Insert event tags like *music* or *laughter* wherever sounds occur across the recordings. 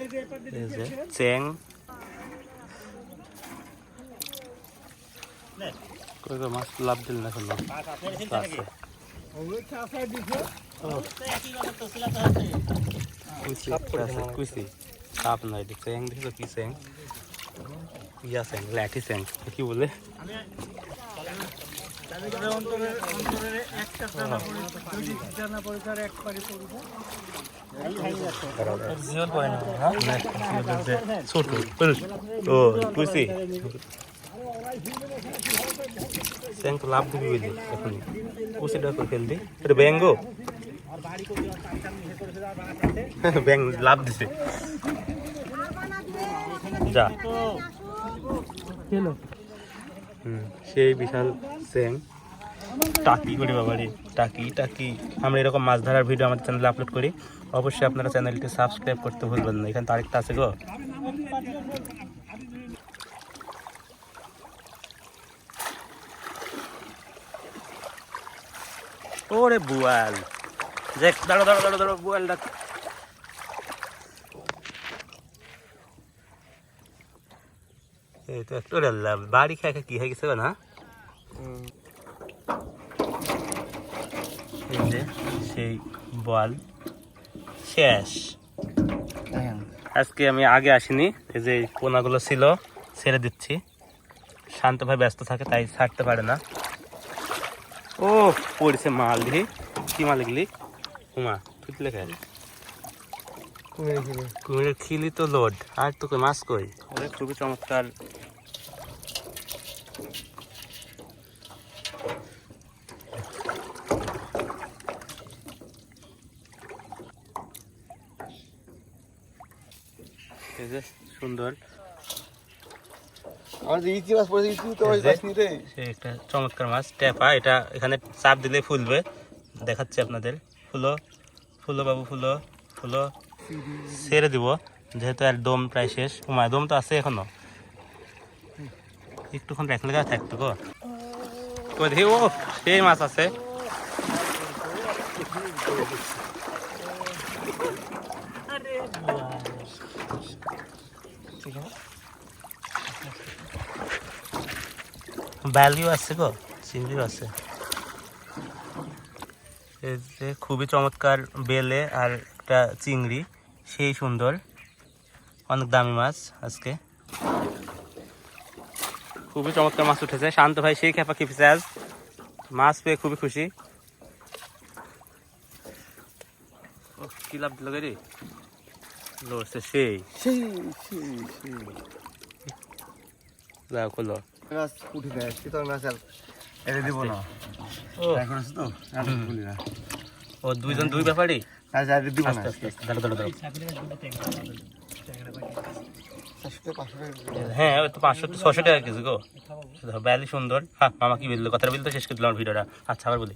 এই চেং কই মাছ লাভ দিল না কেন। আছে। কুচি আছে কুচি সাপ নাই দেখো চেং দেখছ কি চেং ইয়া চেং লাঠি চেং কি বলে ছোট ও কুচি চেং তো লাভ দিবি বুঝলি এখনই কুচিটা করে এটা ব্যাঙ্গো *laughs* ব্যাং লাভ দিছে। যা। সেই বিশাল স্যাং। টাকি করি বাবারে টাকি টাকি। আমরা এরকম মাছ ধরার ভিডিও আমাদের চ্যানেলে আপলোড করি। অবশ্যই আপনারা চ্যানেলটি সাবস্ক্রাইব করতে ভুলবেন না। এখানে তো আরেকটা আছে গো। ওরে বুয়াল। দেখ দাঁড়ো দাঁড়ো দাঁড়ো দাঁড়ো বুয়াল ডাক এই তো একটু বাড়ি কি হয়ে গেছে না? সেই বল শেষ। আজকে আমি আগে আসিনি এই যে পোনাগুলো ছিল ছেড়ে দিচ্ছি। শান্ত ভাই ব্যস্ত থাকে তাই ছাড়তে পারে না। ও পড়ছে মাল দিহি কি মাল এগুলি উমা তুই লেখা কুমিরের খিলি। তো লোড আর তো কই মাছ কই? খুবই চমৎকার। সুন্দর। আমার যে ইতি মাছ পড়েছে তো একটা চমৎকার মাছ। ট্যাপা এটা এখানে চাপ দিলে ফুলবে। দেখাচ্ছি আপনাদের। ফুলো ফুলো বাবু, ফুলো ফুলো। ছেড়ে দিব, যেহেতু আর দম প্রায় শেষ। উমায় দম তো আছে এখনও। একটুক্ষণ রাখলে গা থাকতো গো। তো ও, সেই মাছ আছে। ব্যালিও আছে গো, চিংড়িও আছে। খুবই চমৎকার বেলে আর একটা চিংড়ি সেই সুন্দর। অনেক দামি মাছ আজকে। খুবই চমৎকার মাছ উঠেছে। শান্ত ভাই সেই খেপা খেপেছে আজ। মাছ পেয়ে খুবই খুশি। কি লাভ দিল রে? লড়ছে সেই। সেই এটা দিব না। ও। ট্রাই করেছি তো? বলি না। ও দুইজন দুই ব্যাপারই আচ্ছা দিব না। দাঁড়ো দাঁড়ো চারশো পাঁচশো টাকা হ্যাঁ ওই তো পাঁচশো ছশো টাকা কেজি গো। বেলে সুন্দর। হ্যাঁ মামা কি বলল? কথাটা বলতে শেষ করে দিলাম ভিডিওটা। আচ্ছা আবার বলি।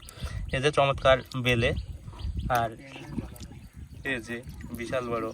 এই যে চমৎকার বেলে আর এই যে বিশাল বড়।